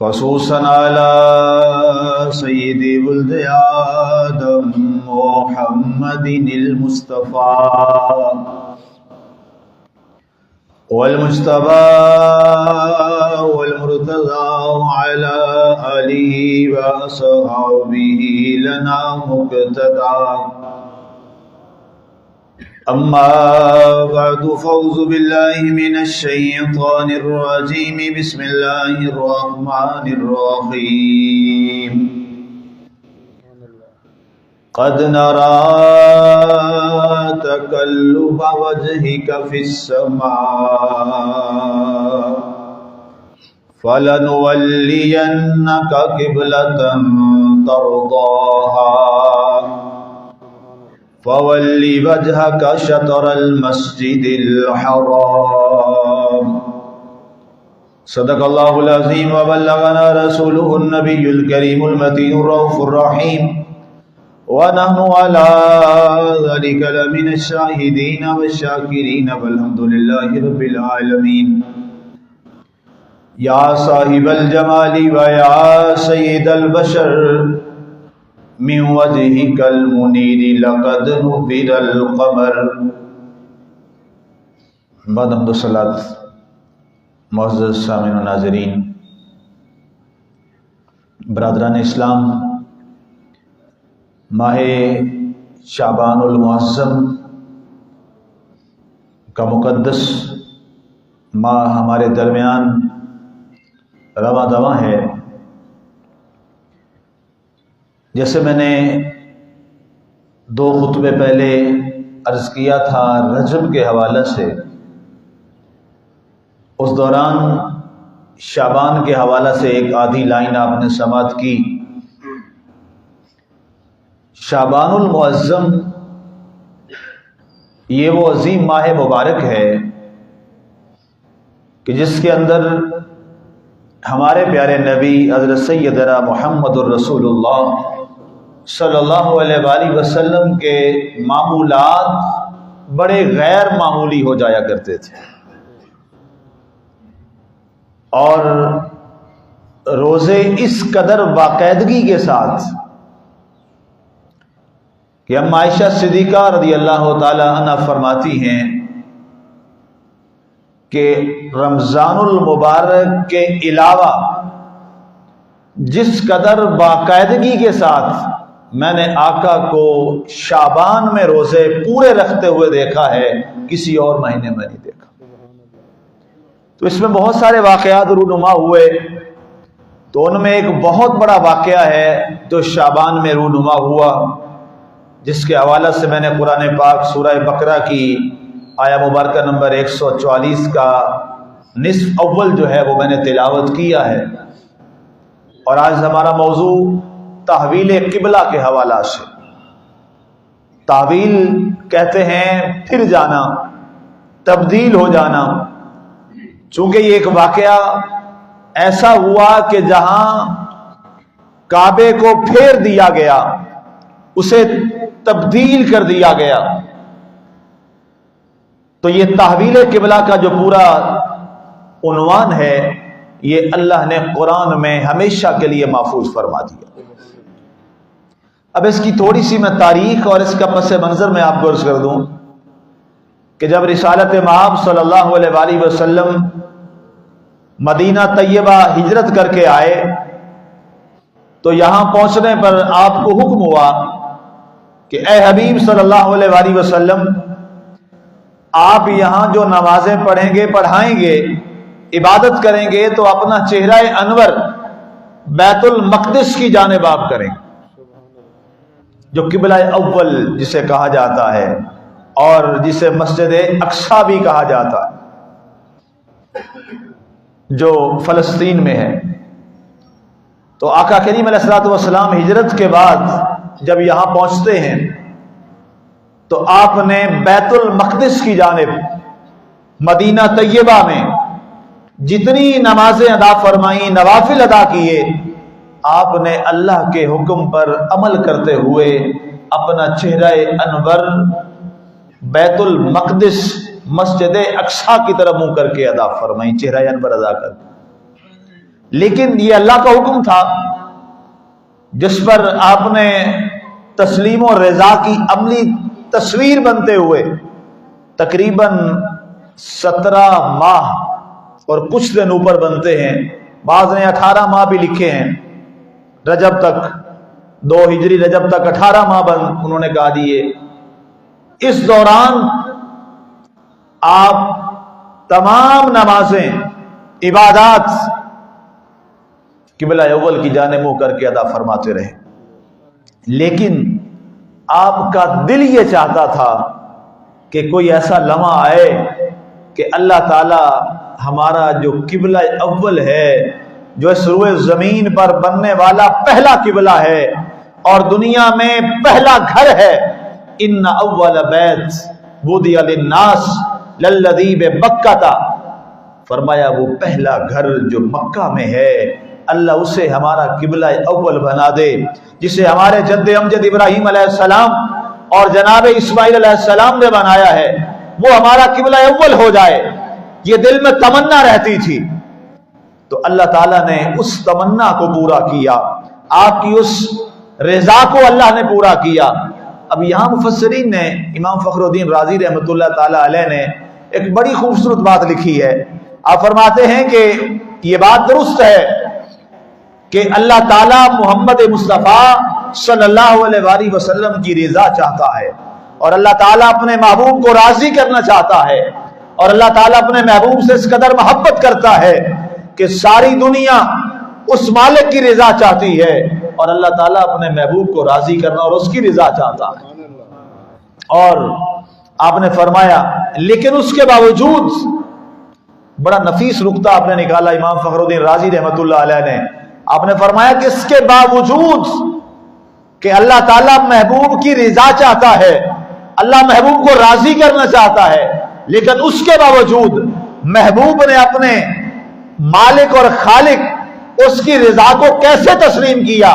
خصوصا على سيد ولد آدم محمد المصطفى. والمجتبى والمرتضى وعلى آله وصحبه لنا مقتدى. أما بعد فوز بالله من الشيطان الرجيم. بسم الله الرحمن الرحيم. قد نرى تقلب وجهك في السماء، فلنولينك قبلة ترضاها. فول وجهك شطر المسجد الحرام. صدق الله العظيم وبلغنا رسوله النبي الكريم المتين الرؤوف الرحيم. ونحن على ذلك لمن الشاهدين والشاكرين والحمد لله رب العالمين. يا صاحب الجمال ويا سيد البشر. من وجهك المنير، لقد نبر القمر. بعد حمد الصلاة معزز سامعین و ناظرین، برادران اسلام، ماہ شعبان المعظم کا مقدس ماہ ہمارے درمیان رواں دواں ہے۔ جیسے میں نے دو خطبے پہلے عرض کیا تھا رجب کے حوالے سے، اس دوران شابان کے حوالہ سے ایک آدھی لائن آپ نے سماعت کی۔ شابان المعظم، یہ وہ عظیم ماہ مبارک ہے کہ جس کے اندر ہمارے پیارے نبی حضرت سیدنا محمد الرسول اللہ صلی اللہ علیہ وآلہ وسلم کے معمولات بڑے غیر معمولی ہو جایا کرتے تھے۔ اور روزے اس قدر باقاعدگی کے ساتھ کہ ہم عائشہ صدیقہ رضی اللہ تعالی عنہ فرماتی ہیں کہ رمضان المبارک کے علاوہ جس قدر باقاعدگی کے ساتھ میں نے آقا کو شابان میں روزے پورے رکھتے ہوئے دیکھا ہے، کسی اور مہینے میں نہیں دیکھا۔ تو اس میں بہت سارے واقعات رونما ہوئے۔ تو ان میں ایک بہت بڑا واقعہ ہے جو شابان میں رونما ہوا، جس کے حوالے سے میں نے قرآن پاک سورہ بقرہ کی آیا مبارکہ نمبر ایک سو چوالیس کا نصف اول جو ہے وہ میں نے تلاوت کیا ہے۔ اور آج ہمارا موضوع تحویل قبلہ کے حوالہ سے۔ تحویل کہتے ہیں پھر جانا، تبدیل ہو جانا۔ چونکہ یہ ایک واقعہ ایسا ہوا کہ جہاں کعبے کو پھیر دیا گیا، اسے تبدیل کر دیا گیا۔ تو یہ تحویل قبلہ کا جو پورا عنوان ہے، یہ اللہ نے قرآن میں ہمیشہ کے لیے محفوظ فرما دیا۔ اب اس کی تھوڑی سی میں تاریخ اور اس کا پس منظر میں آپ کو عرض کر دوں کہ جب رسالت معاب صلی اللہ علیہ وآلہ وسلم مدینہ طیبہ ہجرت کر کے آئے، تو یہاں پہنچنے پر آپ کو حکم ہوا کہ اے حبیب صلی اللہ علیہ وآلہ وسلم، آپ یہاں جو نمازیں پڑھیں گے، پڑھائیں گے، عبادت کریں گے، تو اپنا چہرہ انور بیت المقدس کی جانب آپ کریں۔ گے جو قبلہ اول جسے کہا جاتا ہے اور جسے مسجد اقسا بھی کہا جاتا ہے، جو فلسطین میں ہے۔ تو آقا کریم علیہ السلاۃ والسلام ہجرت کے بعد جب یہاں پہنچتے ہیں، تو آپ نے بیت المقدس کی جانب مدینہ طیبہ میں جتنی نمازیں ادا فرمائیں، نوافل ادا کیے آپ نے اللہ کے حکم پر عمل کرتے ہوئے اپنا چہرہ انور، بیت المقدس، مسجد اقصا کی طرف منہ کر کے ادا فرمائیں، چہرہ انور ادا کر۔ لیکن یہ اللہ کا حکم تھا، جس پر آپ نے تسلیم و رضا کی عملی تصویر بنتے ہوئے تقریباً سترہ ماہ اور کچھ دن اوپر بنتے ہیں۔ بعض نے اٹھارہ ماہ بھی لکھے ہیں۔ رجب تک، دو ہجری رجب تک، اٹھارہ ماہ بن انہوں نے کہا دیے اس دوران آپ تمام نمازیں، عبادات قبلہ اول کی جانب منہ کر کے ادا فرماتے رہے۔ لیکن آپ کا دل یہ چاہتا تھا کہ کوئی ایسا لمحہ آئے کہ اللہ تعالی ہمارا جو قبلہ اول ہے جو اس روئے زمین پر بننے والا پہلا قبلہ ہے اور دنیا میں پہلا گھر ہے۔ ان اول بیت ودی للناس للذی بکہ تا فرمایا، وہ پہلا گھر جو مکہ میں ہے۔ اللہ اسے ہمارا قبلہ اول بنا دے، جسے ہمارے جد امجد ابراہیم علیہ السلام اور جناب اسماعیل علیہ السلام نے بنایا ہے۔ وہ ہمارا قبلہ اول ہو جائے۔ یہ دل میں تمنا رہتی تھی۔ تو اللہ تعالیٰ نے اس تمنا کو پورا کیا۔ آپ کی اس رضا کو اللہ نے پورا کیا۔ اب یہاں مفسرین نے، امام فخر الدین راضی رحمۃ اللہ تعالی علیہ نے ایک بڑی خوبصورت بات لکھی ہے۔ آپ فرماتے ہیں کہ یہ بات درست ہے کہ اللہ تعالیٰ محمد مصطفیٰ صلی اللہ علیہ وآلہ وسلم کی رضا چاہتا ہے۔ اور اللہ تعالیٰ اپنے محبوب کو راضی کرنا چاہتا ہے۔ اور اللہ تعالیٰ اپنے محبوب سے اس قدر محبت کرتا ہے۔ کہ ساری دنیا اس مالک کی رضا چاہتی ہے اور اللہ تعالیٰ اپنے محبوب کو راضی کرنا اور اس کی رضا چاہتا ہے۔ اور آپ نے فرمایا، لیکن اس کے باوجود بڑا نفیس رکتا آپ نے نکالا، امام فخر الدین راضی رحمت اللہ علیہ نے۔ آپ نے فرمایا کہ اس کے باوجود کہ اللہ تعالیٰ محبوب کی رضا چاہتا ہے، اللہ محبوب کو راضی کرنا چاہتا ہے، لیکن اس کے باوجود محبوب نے اپنے مالک اور خالق اس کی رضا کو کیسے تسلیم کیا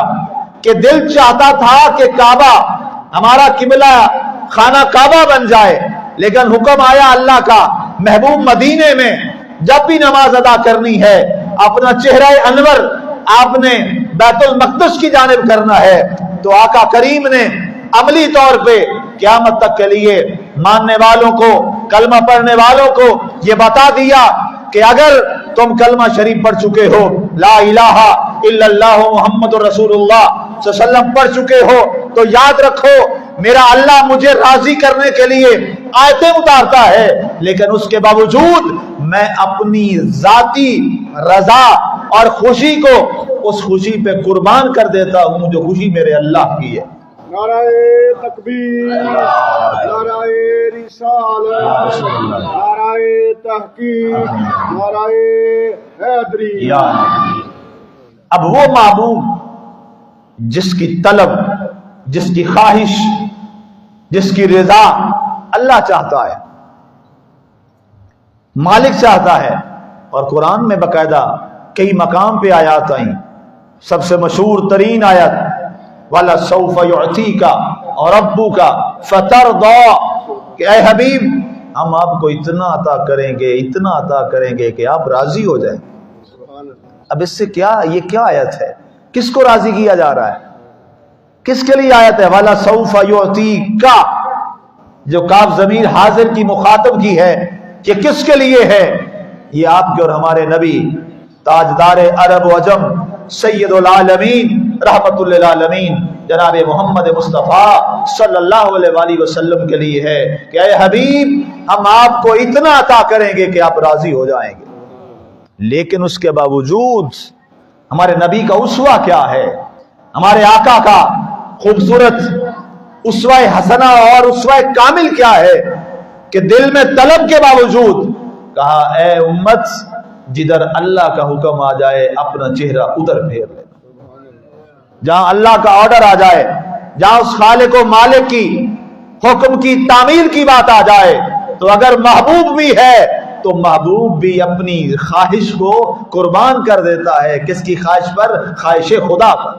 کہ دل چاہتا تھا کہ کعبہ ہمارا قبلہ خانہ کعبہ بن جائے، لیکن حکم آیا اللہ کا محبوب مدینے میں، جب بھی نماز ادا کرنی ہے، اپنا چہرہ انور آپ نے بیت المقدس کی جانب کرنا ہے۔ تو آقا کریم نے عملی طور پہ قیامت تک کے لیے ماننے والوں کو، کلمہ پڑھنے والوں کو یہ بتا دیا کہ اگر تم کلمہ شریف پڑھ چکے ہو، لا الہ الا اللہ محمد رسول اللہ صلی اللہ علیہ وسلم پڑھ چکے ہو۔ تو یاد رکھو، میرا اللہ مجھے راضی کرنے کے لیے آیتیں اتارتا ہے، لیکن اس کے باوجود میں اپنی ذاتی رضا اور خوشی کو اس خوشی پہ قربان کر دیتا ہوں جو خوشی میرے اللہ کی ہے۔ نعرہ تکبیر، نعرہ رسالت، نعرہ تحقیق، نعرہ حیدری۔ اب وہ معبود جس کی طلب، جس کی خواہش، جس کی رضا اللہ چاہتا ہے، مالک چاہتا ہے، اور قرآن میں باقاعدہ کئی مقام پہ آیات آئیں۔ سب سے مشہور ترین آیت والا سوف یعطی کا اور ابو کا فتر کہ اے حبیب، ہم آپ کو اتنا عطا کریں گے، اتنا عطا کریں گے کہ آپ راضی ہو جائیں۔ اب اس سے کیا، یہ کیا آیت ہے؟ کس کو راضی کیا جا رہا ہے؟ کس کے لیے آیت ہے؟ والا سوف یعطی کا جو کاف ضمیر حاضر کی مخاطب کی ہے کہ کس کے لیے ہے؟ یہ آپ کے اور ہمارے نبی، تاجدار عرب و عجم، سید العالمین۔ رحمت للعالمین جناب محمد مصطفیٰ صلی اللہ علیہ وآلہ وسلم کے لیے ہے کہ اے حبیب، ہم آپ کو اتنا عطا کریں گے کہ آپ راضی ہو جائیں گے۔ لیکن اس کے باوجود ہمارے نبی کا اسوا کیا ہے؟ ہمارے آقا کا خوبصورت اسوہ حسنہ اور اسوہ کامل کیا ہے کہ دل میں طلب کے باوجود کہا، اے امت، جدھر اللہ کا حکم آ جائے، اپنا چہرہ ادھر پھیر لے۔ جہاں اللہ کا آرڈر آ جائے، جہاں اس خالق و مالک کی حکم کی تعمیل کی بات آ جائے، تو اگر محبوب بھی ہے، تو محبوب بھی اپنی خواہش کو قربان کر دیتا ہے۔ کس کی خواہش پر؟ خواہش خدا پر۔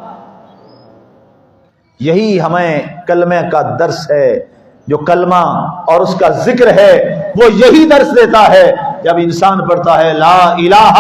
یہی ہمیں کلمے کا درس ہے۔ جو کلمہ اور اس کا ذکر ہے، وہ یہی درس دیتا ہے۔ جب انسان پڑھتا ہے، لا الہ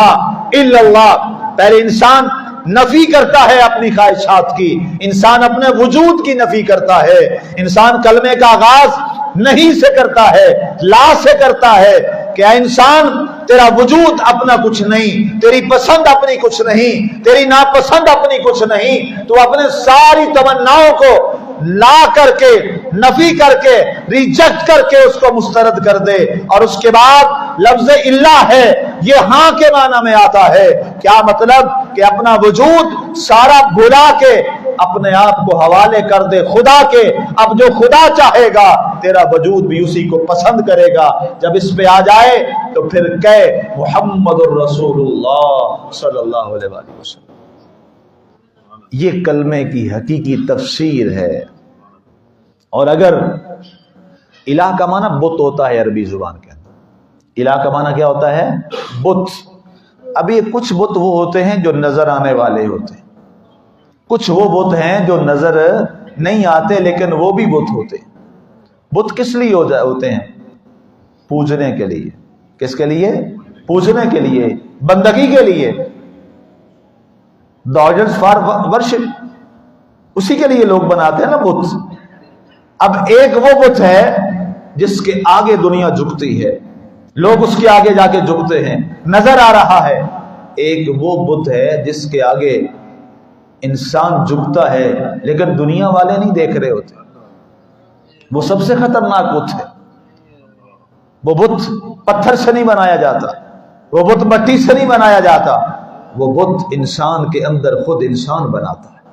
الا اللہ۔ پہلے انسان نفی کرتا ہے اپنی خواہشات کی۔ انسان اپنے وجود کی نفی کرتا ہے۔ انسان کلمے کا آغاز نہیں سے کرتا ہے، لا سے کرتا ہے کہ اے انسان، تیرا وجود اپنا کچھ نہیں، تیری پسند اپنی کچھ نہیں، تیری ناپسند اپنی کچھ نہیں۔ تو اپنے ساری تمناؤں کو لا کر کے، نفی کر کے، ریجیکٹ کر کے اس کو مسترد کر دے۔ اور اس کے بعد لفظ اللہ ہے، یہ ہاں کے معنی میں آتا ہے۔ کیا مطلب؟ کہ اپنا وجود سارا بھلا کے اپنے آپ کو حوالے کر دے، خدا کے۔ اب جو خدا چاہے گا، تیرا وجود بھی اسی کو پسند کرے گا۔ جب اس پہ آ جائے، تو پھر کہ محمد الرسول اللہ صلی اللہ علیہ وسلم۔ یہ کلمے کی حقیقی تفسیر ہے۔ اور اگر الہ کا معنی بت ہوتا ہے عربی زبان کے اندر، الہ کا معنی کیا ہوتا ہے؟ بت۔ اب یہ کچھ بت وہ ہوتے ہیں جو نظر آنے والے ہوتے ہیں۔ کچھ وہ بت ہیں جو نظر نہیں آتے لیکن وہ بھی بت ہوتے ہیں۔ بت کس لیے ہوتے ہیں؟ پوجنے کے لیے۔ کس کے لیے؟ پوجنے کے لیے۔ بندگی کے لیے۔ فار ورشپ اسی کے لیے لوگ بناتے ہیں نا بت۔ اب ایک وہ بت ہے جس کے آگے دنیا جھکتی ہے۔ لوگ اس کے آگے جا کے جھکتے ہیں۔ نظر آ رہا ہے۔ ایک وہ بت ہے جس کے آگے انسان جھکتا ہے، لیکن دنیا والے نہیں دیکھ رہے ہوتے۔ وہ سب سے خطرناک بت ہے۔ وہ بت پتھر سے نہیں بنایا جاتا۔ وہ بت مٹی سے نہیں بنایا جاتا۔ وہ بت انسان کے اندر خود انسان بناتا ہے۔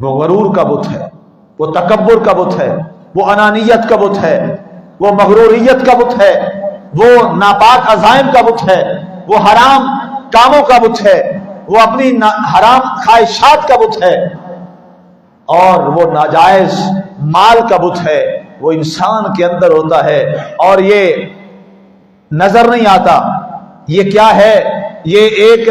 وہ غرور کا بت ہے۔ وہ تکبر کا بت ہے، وہ انانیت کا بت ہے، وہ مغروریت کا بت ہے، وہ ناپاک عزائم کا بت ہے، وہ حرام کاموں کا بت ہے، وہ اپنی حرام خواہشات کا بت ہے۔ اور وہ ناجائز مال کا بت ہے، وہ انسان کے اندر ہوتا ہے۔ اور یہ نظر نہیں آتا۔ یہ کیا ہے؟ یہ ایک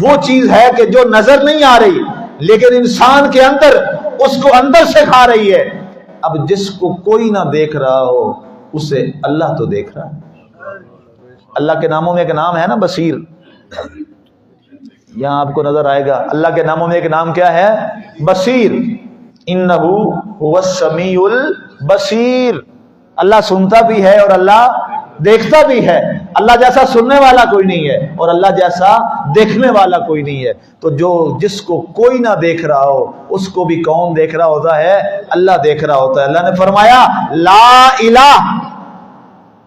وہ چیز ہے کہ جو نظر نہیں آ رہی، لیکن انسان کے اندر اس کو اندر سے کھا رہی ہے۔ اب جس کو کوئی نہ دیکھ رہا ہو، اسے اللہ تو دیکھ رہا ہے۔ اللہ کے ناموں میں ایک نام ہے نا، بصیر۔ یہاں آپ کو نظر آئے گا، اللہ کے ناموں میں ایک نام کیا ہے؟ بصیر۔ انہو سمیع البصیر۔ اللہ سنتا بھی ہے اور اللہ دیکھتا بھی ہے۔ اللہ جیسا سننے والا کوئی نہیں ہے اور اللہ جیسا دیکھنے والا کوئی نہیں ہے۔ تو جو جس کو کوئی نہ دیکھ رہا ہو، اس کو بھی کون دیکھ رہا ہوتا ہے؟ اللہ دیکھ رہا ہوتا ہے۔ اللہ نے فرمایا، لا الہ۔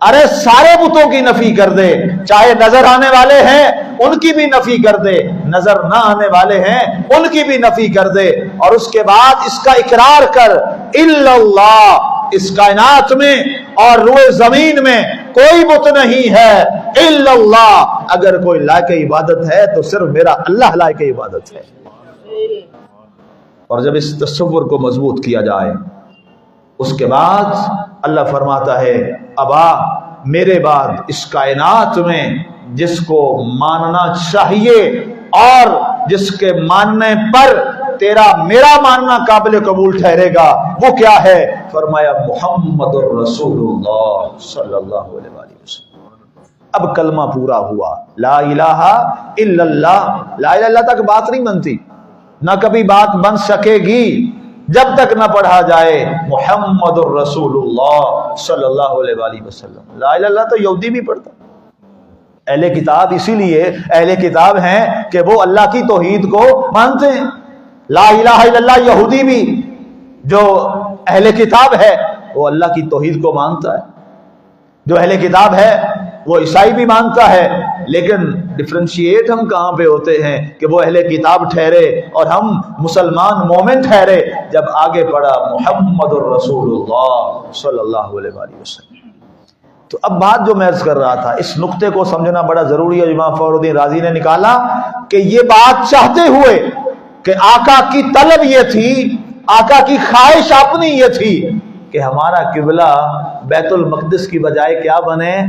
ارے سارے بتوں کی نفی کر دے۔ چاہے نظر آنے والے ہیں، ان کی بھی نفی کر دے۔ نظر نہ آنے والے ہیں، ان کی بھی نفی کر دے۔ اور اس کے بعد اس کا اقرار کر اللہ، اس کائنات میں اور روئے زمین میں۔ کوئی بت نہیں ہے الا اللہ۔ اگر کوئی لائق عبادت ہے تو صرف میرا اللہ لائق عبادت ہے۔ اور جب اس تصور کو مضبوط کیا جائے، اس کے بعد اللہ فرماتا ہے، ابا، میرے بعد اس کائنات میں جس کو ماننا چاہیے اور جس کے ماننے پر تیرا میرا ماننا قابل قبول ٹھہرے گا۔ وہ کیا ہے؟ فرمایا، محمد الرسول اللہ صلی اللہ علیہ وآلہ وسلم۔ اب کلمہ پورا ہوا۔ لا الہ الا اللہ۔ لا الہ اللہ تک بات نہیں بنتی۔ نہ کبھی بات بن سکے گی۔ جب تک نہ پڑھا جائے، محمد الرسول اللہ صلی اللہ علیہ وآلہ وسلم۔ لا الہ اللہ تو یہودی بھی پڑھتا۔ اہل کتاب اسی لیے، اہل کتاب ہیں کہ وہ اللہ کی توحید کو مانتے ہیں۔ لا الہ الا اللہ یہودی بھی جو اہل کتاب ہے، وہ اللہ کی توحید کو مانتا ہے۔ جو اہل کتاب ہے، وہ عیسائی بھی مانتا ہے۔ لیکن ڈفرینشیٹ ہم کہاں پہ ہوتے ہیں کہ وہ اہل کتاب ٹھہرے اور ہم مسلمان مومن ٹھہرے۔ جب آگے پڑا محمد الرسول اللہ صلی اللہ علیہ وآلہ وسلم۔ تو اب بات جو میں عرض کر رہا تھا، اس نقطے کو سمجھنا بڑا ضروری ہے۔ امام فخر الدین راضی نے نکالا کہ یہ بات چاہتے ہوئے کہ آقا کی طلب یہ تھی، آقا کی خواہش اپنی یہ تھی کہ ہمارا قبلہ بیت المقدس کی بجائے کیا بنے؟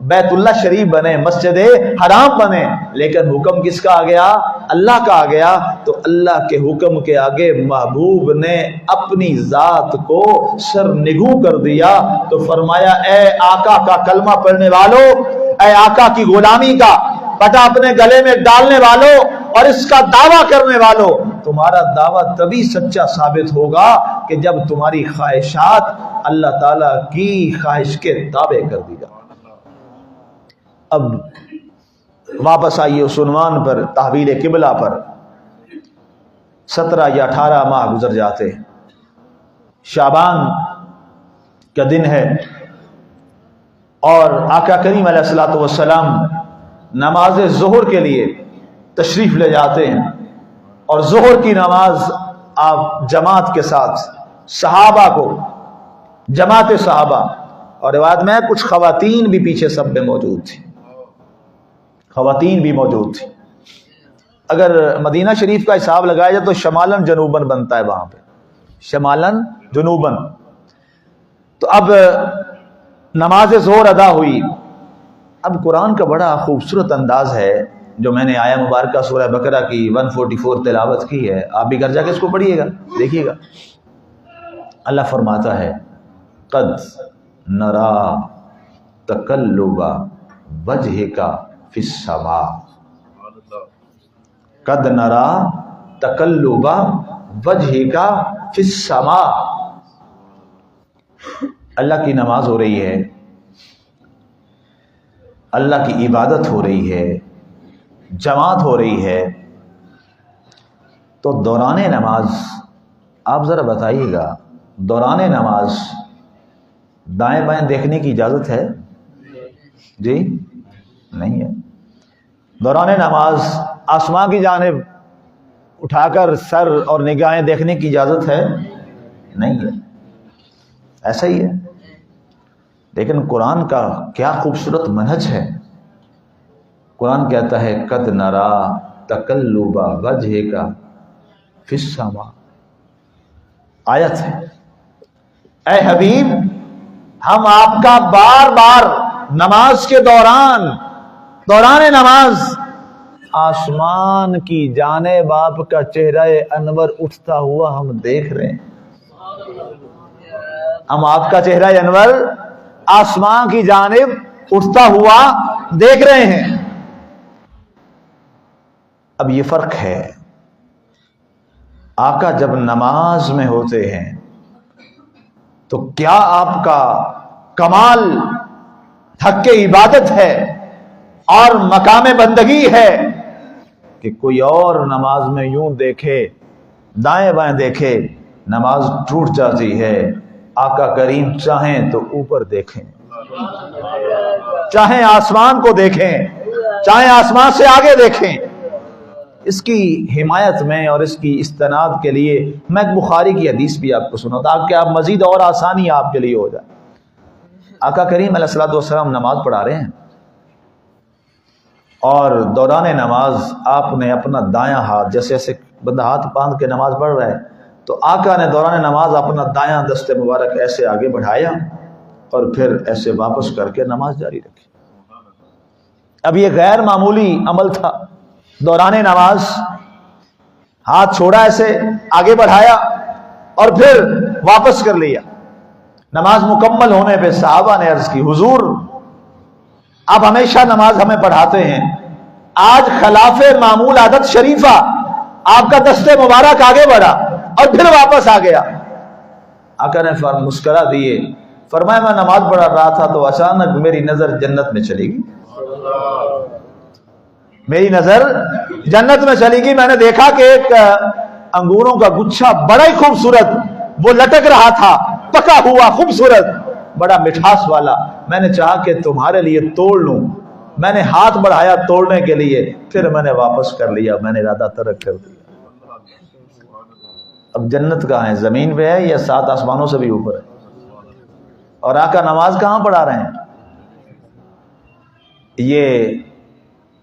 بیت اللہ شریف بنے، مسجد حرام بنے۔ لیکن حکم کس کا آ گیا؟ اللہ کہا گیا۔ تو اللہ کے حکم کے آگے محبوب نے اپنی ذات کو سر نگو کر دیا۔ تو فرمایا، اے آقا کا کلمہ پڑھنے والوں اے آقا کی غلامی کا پٹا اپنے گلے میں ڈالنے والوں اور اس کا دعویٰ کرنے والوں، تمہارا دعویٰ تبھی سچا ثابت ہوگا کہ جب تمہاری خواہشات اللہ تعالی کی خواہش کے تابع کر دی جائے اب واپس آئیے اس عنوان پر، تحویل قبلہ پر۔ سترہ یا اٹھارہ ماہ گزر جاتے ہیں۔ شابان کا دن ہے۔ اور آقا کریم علیہ السلاۃ والسلام نماز ظہر کے لیے تشریف لے جاتے ہیں۔ اور ظہر کی نماز آپ جماعت کے ساتھ، صحابہ کو، جماعت صحابہ۔ اور روایت میں کچھ خواتین بھی پیچھے سب میں موجود تھی خواتین بھی موجود تھی اگر مدینہ شریف کا حساب لگایا جائے تو شمالن جنوبن بنتا ہے وہاں پہ۔ شمالن جنوبن۔ تو اب نماز زور ادا ہوئی۔ اب قرآن کا بڑا خوبصورت انداز ہے۔ جو میں نے آیا مبارکہ سورہ بکرا کی 144 تلاوت کی ہے، آپ بھی گھر جا کے اس کو پڑھیے گا، دیکھیے گا۔ اللہ فرماتا ہے، قد نرا تکلبا وجہ کا فسما قد نرا تکلبا وجہ کا فسما اللہ کی نماز ہو رہی ہے، اللہ کی عبادت ہو رہی ہے۔ جماعت ہو رہی ہے، تو دوران نماز، آپ ذرا بتائیے گا، دوران نماز دائیں بائیں دیکھنے کی اجازت ہے؟ جی نہیں ہے۔ دوران نماز آسمان کی جانب اٹھا کر سر اور نگاہیں دیکھنے کی اجازت ہے؟ نہیں ہے۔ ایسا ہی ہے۔ لیکن قرآن کا کیا خوبصورت منہج ہے۔ قرآن کہتا ہے، قد نرا تکلبا وجہ کا فسما آیت ہے۔ اے حبیب، ہم آپ کا بار بار نماز کے دوران دوران نماز، آسمان کی جانب آپ کا چہرہ انور اٹھتا ہوا ہم دیکھ رہے ہیں۔ ہم آپ کا چہرہ انور آسمان کی جانب اٹھتا ہوا دیکھ رہے ہیں۔ اب یہ فرق ہے۔ آقا جب نماز میں ہوتے ہیں، تو کیا آپ کا کمال، حق عبادت ہے اور مقام بندگی ہے کہ کوئی اور نماز میں یوں دیکھے، دائیں بائیں دیکھے، نماز ٹوٹ جاتی ہے۔ آقا کریم چاہیں تو اوپر دیکھیں۔ چاہیں آسمان کو دیکھیں، چاہیں آسمان سے آگے دیکھیں۔ اس کی حمایت میں اور اس کی استناد کے لیے میں ایک بخاری کی حدیث بھی آپ کو سنا تاکہ آپ مزید اور آسانی آپ کے لیے ہو جائے۔ آقا کریم علیہ السلاۃ والسلام نماز پڑھا رہے ہیں اور دوران نماز آپ نے اپنا دایاں ہاتھ، جیسے ایسے بندہ ہاتھ باندھ کے نماز پڑھ رہا ہے، تو آقا نے دوران نماز اپنا دایاں دست مبارک ایسے آگے بڑھایا اور پھر ایسے واپس کر کے نماز جاری رکھی۔ اب یہ غیر معمولی عمل تھا۔ دوران نماز، ہاتھ چھوڑا ایسے آگے بڑھایا اور پھر واپس کر لیا۔ نماز مکمل ہونے پہ صحابہ نے عرض کی، حضور، آپ ہمیشہ نماز ہمیں پڑھاتے ہیں۔ آج خلاف معمول عادت شریفہ، آپ کا دست مبارک آگے بڑھا اور پھر واپس آ گیا۔ آقا نے مسکرا دیے، فرمایا، میں نماز پڑھا رہا تھا تو اچانک میری نظر جنت میں چلی گئی۔ میری نظر جنت میں چلی گئی۔ میں نے دیکھا کہ ایک انگوروں کا گچھا بڑا ہی خوبصورت، وہ لٹک رہا تھا، پکا ہوا، خوبصورت، بڑا مٹھاس والا۔ میں نے چاہا کہ تمہارے لیے توڑ لوں۔ میں نے ہاتھ بڑھایا توڑنے کے لیے، پھر میں نے واپس کر لیا۔ میں نے ارادہ ترک کر دیا۔ اب جنت کہاں ہے؟ زمین پہ ہے یا سات آسمانوں سے بھی اوپر ہے؟ اور آقا نماز کہاں پڑھا رہے ہیں؟ یہ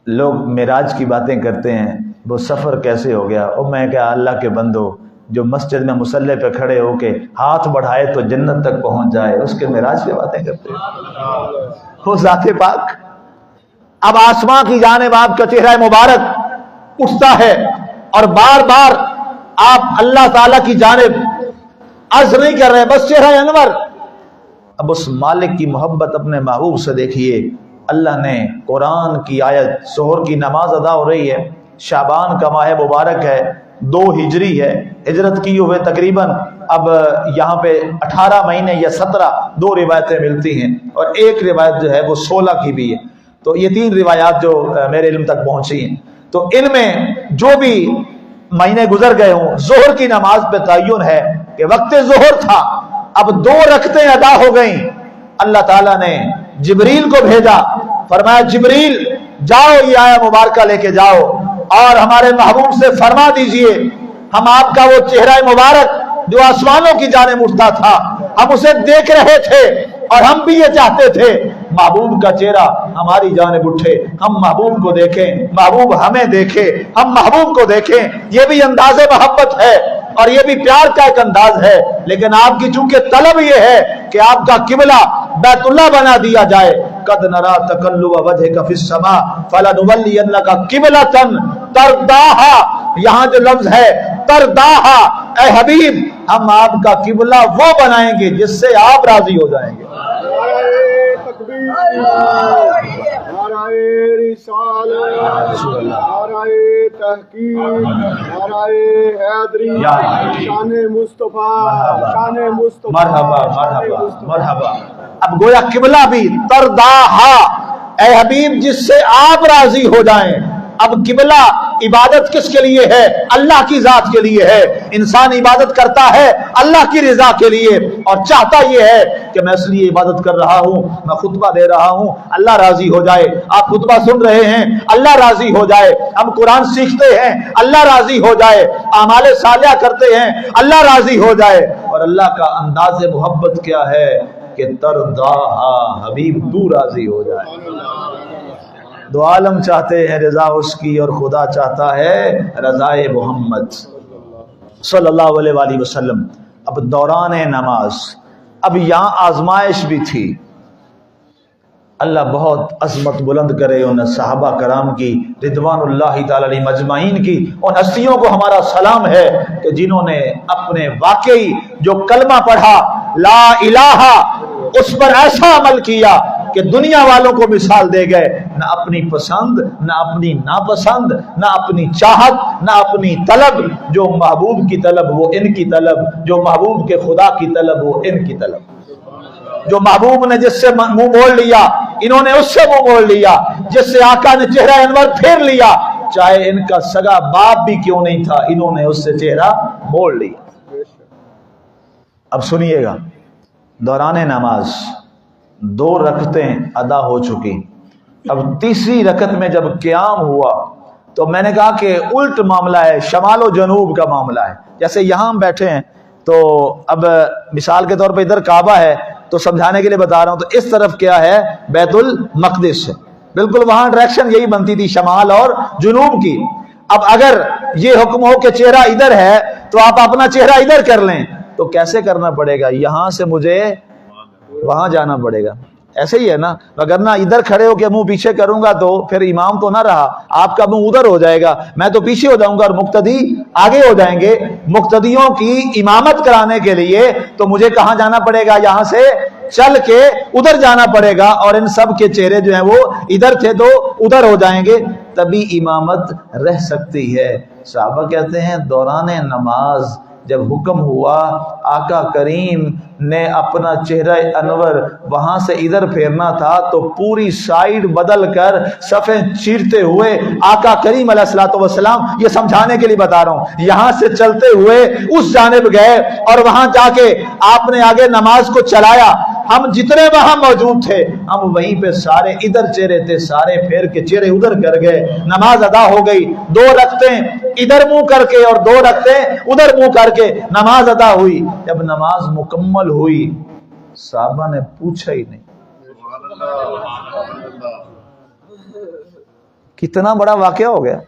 لوگ معراج کی باتیں کرتے ہیں، وہ سفر کیسے ہو گیا؟ اور میں کیا اللہ کے بندو، جو مسجد میں مسلح پہ کھڑے ہو کے ہاتھ بڑھائے تو جنت تک پہنچ جائے، اس کے معراج کی باتیں کرتے ہیں۔ ذات پاک۔ اب آسماں کی جانب آپ کا چہرہ مبارک اٹھتا ہے اور بار بار آپ اللہ تعالی کی جانب عرض نہیں کر رہے، بس چہرہ انور۔ اب اس مالک کی محبت اپنے محبوب سے دیکھیے۔ اللہ نے قرآن کی آیت ظہر کی نماز ادا ہو رہی ہے شابان کا ماہ مبارک ہے، دو ہجری ہے، ہجرت کی ہوئے تقریباً اب یہاں پہ اٹھارہ مہینے یا سترہ دو روایتیں ملتی ہیں اور ایک روایت جو ہے وہ سولہ کی بھی ہے۔ تو یہ تین روایات جو میرے علم تک پہنچی ہیں۔ تو ان میں جو بھی مہینے گزر گئے ہوں زہر کی نماز پہ تعین ہے کہ وقت ظہر تھا، اب دو رکھتے ادا ہو گئیں۔ اللہ تعالیٰ نے جبریل کو بھیجا۔ فرمایا، جبریل، جاؤ یہ آیا مبارکہ لے کے جاؤ اور ہمارے محبوب سے فرما دیجیے۔ ہم آپ کا وہ چہرہ مبارک جو آسمانوں کی جانب اٹھتا تھا، ہم اسے دیکھ رہے تھے اور ہم بھی یہ چاہتے تھے۔ محبوب کا چہرہ ہماری جانب اٹھے، ہم محبوب کو دیکھیں، محبوب ہمیں دیکھے، ہم محبوب کو دیکھیں۔ یہ بھی انداز محبت ہے۔ اور یہ بھی پیار کا ایک انداز ہے، لیکن آپ کی چونکہ طلب یہ ہے کہ آپ کا قبلہ بیت اللہ بنا دیا جائے، قد نرا تقلب وجهك في السماء فلنولينك قبلة ترضاها یہاں جو لفظ ہے ترضاها اے حبیب، ہم آپ کا قبلہ وہ بنائیں گے جس سے آپ راضی ہو جائیں گے۔ تکبیر نعرہ رسالت نعرہ تحقیق نعرہ حیدری شان مصطفیٰ شان مصطفیٰ مرحبا شان مرحبا مصطفیٰ۔ مرحبا۔ اب گویا قبلہ بھی ترداہا اے حبیب جس سے آپ راضی ہو جائیں اب قبلہ عبادت کس کے لیے ہے؟ اللہ کی ذات کے لیے ہے۔ انسان عبادت کرتا ہے اللہ کی رضا کے لیے۔ اور چاہتا یہ ہے کہ میں اس لیے عبادت کر رہا ہوں، میں خطبہ دے رہا ہوں۔ اللہ راضی ہو جائے۔ آپ خطبہ سن رہے ہیں، اللہ راضی ہو جائے۔ ہم قرآن سیکھتے ہیں، اللہ راضی ہو جائے۔ اعمال صالحہ کرتے ہیں، اللہ راضی ہو جائے۔ اور اللہ کا انداز محبت کیا ہے کہ ترداہا حبیب تو راضی ہو جائے۔ دو عالم چاہتے ہیں، رضا اس کی اور خدا چاہتا ہے رضا محمد۔ صلی اللہ علیہ وآلہ وسلم، اب دوران نماز، اب یہاں آزمائش بھی تھی۔ اللہ بہت عظمت بلند کرے ان صحابہ کرام کی، رضوان اللہ تعالی علیہ مجمعین کی۔ ان ہستیوں کو ہمارا سلام ہے کہ جنہوں نے اپنے واقعی جو کلمہ پڑھا، لا الہ، اس پر ایسا عمل کیا کہ دنیا والوں کو مثال دے گئے، نہ اپنی پسند، نہ اپنی ناپسند، نہ اپنی چاہت، نہ اپنی طلب، جو محبوب کی طلب وہ ان کی طلب، جو محبوب کے خدا کی طلب وہ ان کی طلب۔ جو محبوب نے جس سے منہ موڑ لیا، انہوں نے اس سے منہ موڑ لیا، جس سے آقا نے چہرہ انور پھیر لیا، چاہے ان کا سگا باپ بھی کیوں نہیں تھا، انہوں نے اس سے چہرہ موڑ لیا۔ اب سنیے گا، دوران نماز۔ دو رکتیں ادا ہو چکی۔ اب تیسری رکت میں جب قیام ہوا تو میں نے کہا کہ الٹ معاملہ ہے، شمال و جنوب کا معاملہ ہے۔ جیسے یہاں ہم بیٹھے ہیں تو اب مثال کے طور پہ ادھر کعبہ ہے تو سمجھانے کے لیے بتا رہا ہوں تو اس طرف کیا ہے؟ بیت المقدس بالکل وہاں ڈائریکشن یہی بنتی تھی، شمال اور جنوب کی۔ اب اگر یہ حکم ہو کہ چہرہ ادھر ہے تو آپ اپنا چہرہ ادھر کر لیں۔ تو کیسے کرنا پڑے گا؟ یہاں سے مجھے وہاں جانا پڑے گا۔ ایسے ہی ہے نا اگر نہ ادھر کھڑے ہو کے منہ پیچھے کروں گا تو پھر امام تو نہ رہا، آپ کا منہ ادھر ہو جائے گا، میں تو پیچھے ہو جاؤں گا اور مقتدی آگے ہو جائیں گے۔ مقتدیوں کی امامت کرانے کے لیے تو مجھے کہاں جانا پڑے گا؟ یہاں سے چل کے ادھر جانا پڑے گا اور ان سب کے چہرے جو ہیں وہ ادھر تھے تو ادھر ہو جائیں گے۔ تبھی امامت رہ سکتی ہے۔ صحابہ کہتے ہیں، دوران نماز جب حکم ہوا، آقا کریم نے اپنا چہرہ انور وہاں سے ادھر پھیرنا تھا تو پوری سائیڈ بدل کر صفیں چیرتے ہوئے آقا کریم علیہ السلاۃ والسلام یہ سمجھانے کے لیے بتا رہا ہوں۔ یہاں سے چلتے ہوئے اس جانب گئے اور وہاں جا کے آپ نے آگے نماز کو چلایا۔ ہم جتنے وہاں موجود تھے، ہم وہیں پہ سارے ادھر چہرے تھے، سارے پھیر کے چہرے ادھر کر گئے۔ نماز ادا ہو گئی، دو رکھتے ادھر منہ کر کے اور دو رکھتے ادھر منہ کر کے۔ نماز ادا ہوئی، جب نماز مکمل ہوئی، صحابہ نے پوچھا ہی نہیں۔ کتنا بڑا واقعہ ہو گیا۔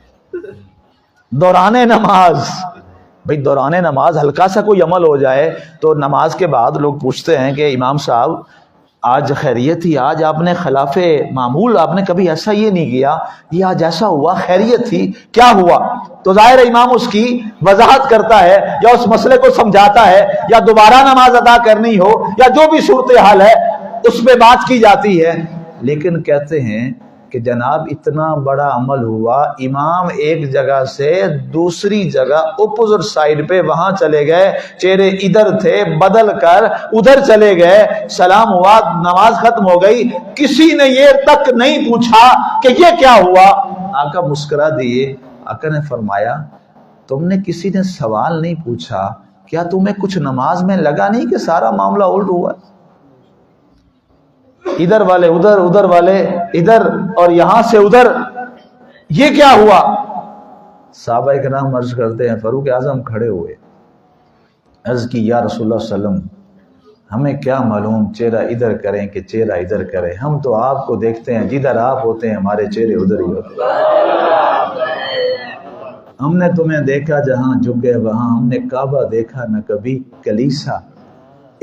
دوران نماز۔ بھئی دوران نماز ہلکا سا کوئی عمل ہو جائے تو نماز کے بعد لوگ پوچھتے ہیں کہ امام صاحب، آج خیریت ہی آج آپ نے خلاف معمول آپ نے کبھی ایسا یہ نہیں کیا، یہ آج ایسا ہوا، خیریت تھی، کیا ہوا؟ تو ظاہر امام اس کی وضاحت کرتا ہے یا اس مسئلے کو سمجھاتا ہے یا دوبارہ نماز ادا کرنی ہو یا جو بھی صورتحال ہے، اس پہ بات کی جاتی ہے۔ لیکن کہتے ہیں کہ جناب اتنا بڑا عمل ہوا، امام ایک جگہ سے دوسری جگہ اپوزٹ سائڈ پہ وہاں چلے گئے، چہرے ادھر تھے، بدل کر ادھر چلے گئے، سلام ہوا، نماز ختم ہو گئی، کسی نے یہ تک نہیں پوچھا کہ یہ کیا ہوا۔ آقا مسکرا دیے آقا نے فرمایا، تم نے کسی نے سوال نہیں پوچھا، کیا تمہیں کچھ نماز میں لگا نہیں کہ سارا معاملہ الٹ ہوا؟ ہے ادھر والے، ادھر ادھر والے، ادھر اور یہاں سے ادھر۔ یہ کیا ہوا؟ صحابہ کے نام عرض کرتے ہیں، فاروق اعظم کھڑے ہوئے۔ عرض کی، یا رسول اللہ علیہ وسلم، ہمیں کیا معلوم چہرہ ادھر کریں کہ چہرہ ادھر کریں؟ ہم تو آپ کو دیکھتے ہیں، جدھر آپ ہوتے ہیں، ہمارے چہرے ادھر ہی ہوتے ہیں۔ ہم نے تمہیں دیکھا جہاں جھکے، وہاں ہم نے کعبہ دیکھا، نہ کبھی کلیسا۔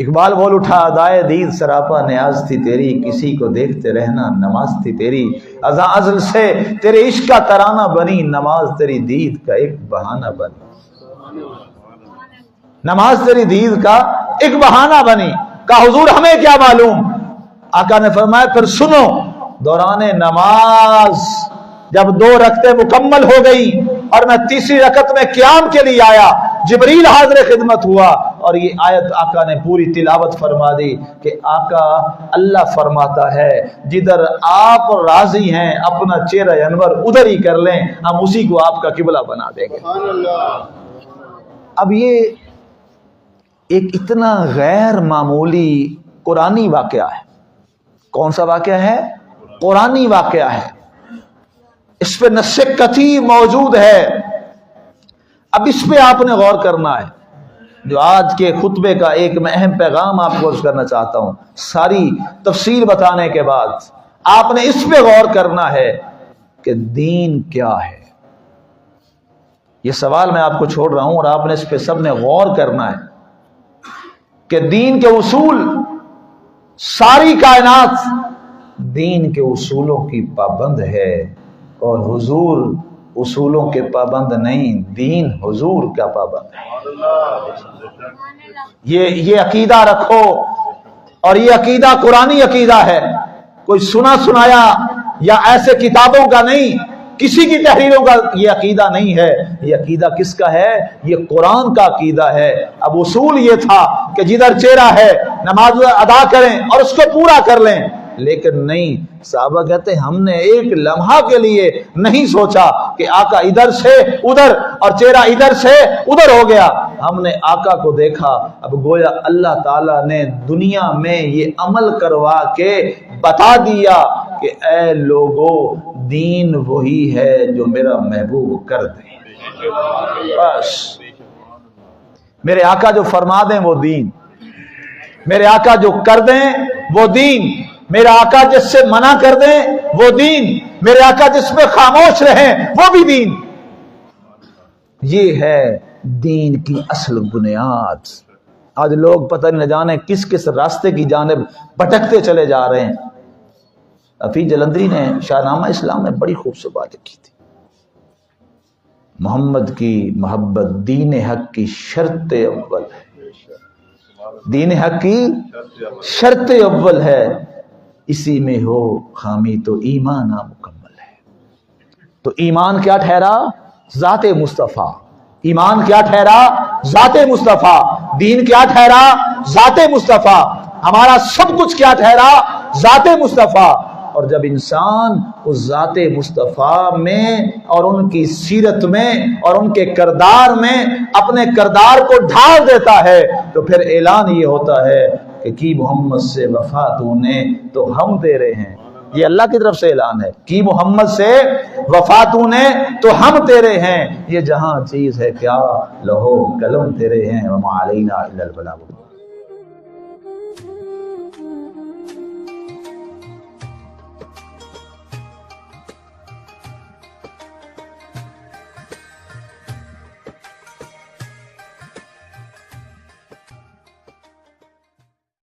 اقبال بول اٹھا ادائے دید سراپا نیاز تھی تیری، کسی کو دیکھتے رہنا نماز تھی تیری۔ ازاں ازل سے تیرے عشق کا ترانہ بنی، نماز تیری دید کا ایک بہانہ بنی۔ نماز تیری دید کا ایک بہانہ بنی۔ کا حضور، ہمیں کیا معلوم؟ آقا نے فرمایا، پھر سنو، دوران نماز جب دو رکھتے مکمل ہو گئی اور میں تیسری رکعت میں قیام کے لیے آیا جبریل حاضر خدمت ہوا اور یہ آیت آقا نے پوری تلاوت فرما دی کہ آقا اللہ فرماتا ہے جدھر آپ راضی ہیں اپنا چہرہ انور ادھر ہی کر لیں ہم اسی کو آپ کا قبلہ بنا دیں گے۔ اب یہ ایک اتنا غیر معمولی قرآنی واقعہ ہے۔ کون سا واقعہ ہے؟ قرآنی واقعہ ہے۔ اس پہ نس کتھی موجود ہے۔ اب اس پہ آپ نے غور کرنا ہے۔ جو آج کے خطبے کا ایک میں اہم پیغام آپ کو کرنا چاہتا ہوں، ساری تفصیل بتانے کے بعد آپ نے اس پہ غور کرنا ہے کہ دین کیا ہے۔ یہ سوال میں آپ کو چھوڑ رہا ہوں اور آپ نے اس پہ سب نے غور کرنا ہے کہ دین کے اصول، ساری کائنات دین کے اصولوں کی پابند ہے۔ اور حضور اصولوں کے پابند نہیں، دین حضور کا پابند ہے۔ یہ یہ عقیدہ رکھو اور یہ عقیدہ قرآنی عقیدہ ہے۔ کوئی سنا سنایا یا ایسے کتابوں کا نہیں، کسی کی تحریروں کا یہ عقیدہ نہیں ہے۔ یہ عقیدہ کس کا ہے؟ یہ قرآن کا عقیدہ ہے۔ اب اصول یہ تھا کہ جدھر چہرہ ہے، نماز ادا کریں اور اس کو پورا کر لیں۔ لیکن نہیں، صحابہ کہتے ہم نے ایک لمحہ کے لیے نہیں سوچا کہ آقا ادھر سے ادھر اور چہرہ ادھر سے ادھر ہو گیا۔ ہم نے آقا کو دیکھا، اب گویا اللہ تعالیٰ نے دنیا میں یہ عمل کروا کے بتا دیا کہ اے لوگو، دین وہی ہے جو میرا محبوب کر دے۔ بس۔ میرے آقا جو فرما دیں وہ دین۔ میرے آقا جو کر دیں وہ دین۔ میرا آقا جس سے منع کر دیں، وہ دین۔ میرے آقا جس میں خاموش رہیں، وہ بھی دین۔ یہ ہے دین کی اصل بنیاد۔ آج لوگ پتہ نہیں جانے کس کس راستے کی جانب بھٹکتے چلے جا رہے ہیں۔ افی جلندری نے شاہ نامہ اسلام میں بڑی خوبصورت بات لکھی تھی۔ محمد کی محبت دین حق کی شرط اول ہے۔ دین حق کی شرط اول ہے۔ اسی میں ہو خامی تو ایمان مکمل ہے۔ تو ایمان کیا ٹھہرا؟ ذات مصطفیٰ۔ ایمان کیا ٹھہرا؟ ذات مصطفیٰ۔ دین کیا ٹھہرا؟ ذات مصطفیٰ۔ ہمارا سب کچھ کیا ٹھہرا؟ ذات مصطفیٰ۔ اور جب انسان اس ذات مصطفیٰ میں اور ان کی سیرت میں اور ان کے کردار میں اپنے کردار کو ڈھال دیتا ہے، تو پھر اعلان یہ ہوتا ہے کہ کی محمد سے وفا تو نے تو ہم تیرے ہیں۔ یہ اللہ کی طرف سے اعلان ہے۔ کی محمد سے وفا تو نے تو ہم تیرے ہیں۔ یہ جہاں چیز ہے، کیا لہو قلم تیرے ہیں۔ وما علینا الا البلاغ